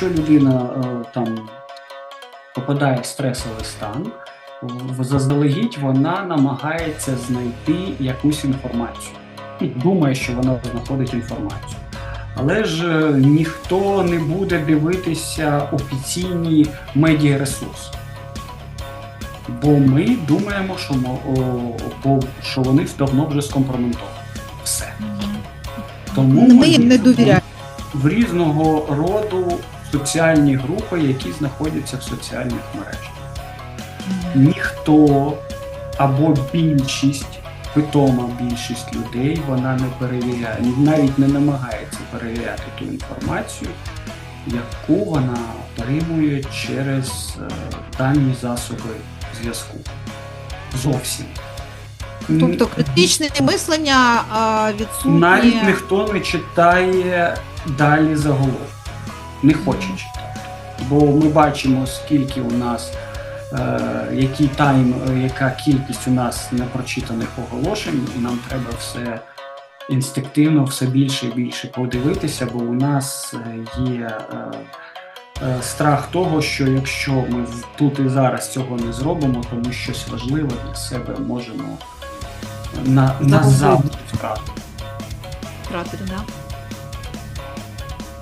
Якщо людина е, там попадає в стресовий стан, заздалегідь вона намагається знайти якусь інформацію. Ну, Думає, що вона знаходить інформацію. Але ж е, ніхто не буде дивитися офіційні медіаресурси. Бо ми думаємо, що, мо- о, що вони давно вже скомпроментовані. Все. Тому Ми їм не довіряємо. в різного роду соціальні групи, які знаходяться в соціальних мережах. Ніхто або більшість, питома більшість людей, вона не перевіряє, навіть не намагається перевіряти ту інформацію, яку вона отримує через е, дані засоби зв'язку. Зовсім. Тобто критичне мислення відсутнє. Навіть ніхто не читає далі заголовок. Не хоче читати. Бо ми бачимо, скільки у нас, е, який тайм, яка кількість у нас непрочитаних оголошень, і нам треба все інстинктивно все більше і більше подивитися, бо у нас е, є е, е, страх того, що якщо ми тут і зараз цього не зробимо, то ми щось важливе для себе можемо на, назад втратити. втратити, да?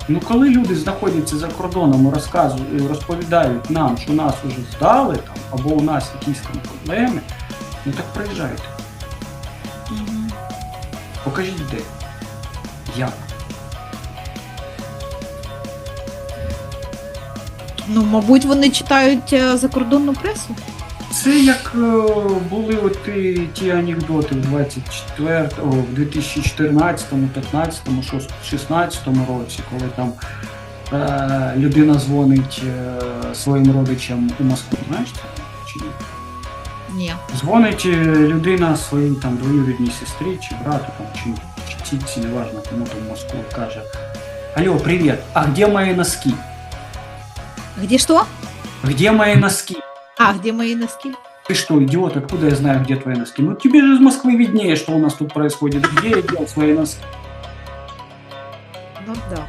Ну, коли люди знаходяться за кордоном і розказують, розповідають нам, що нас уже здали там, або у нас якісь там проблеми, ну так приїжджайте. Покажіть де. Як? Ну, мабуть, вони читають е, закордонну пресу. Це як е, були от ті, анекдоти в 24, о, в 2014, 15, 16 році, коли там е, людина дзвонить е, своїм родичам у Москву. Знаєш це? Чи ні? Ні. Дзвонить е, людина своїй там двоюрідній сестрі чи брату, там, чи, чи тітці, неважно, кому там в Москву, каже: Алло, привіт, а где мої носки? Где что? Где мои носки? А, где мои носки? Ты что, идиот, откуда я знаю, где твои носки? Ну тебе же из Москвы виднее, что у нас тут происходит. Где я дел свои носки? Ну да.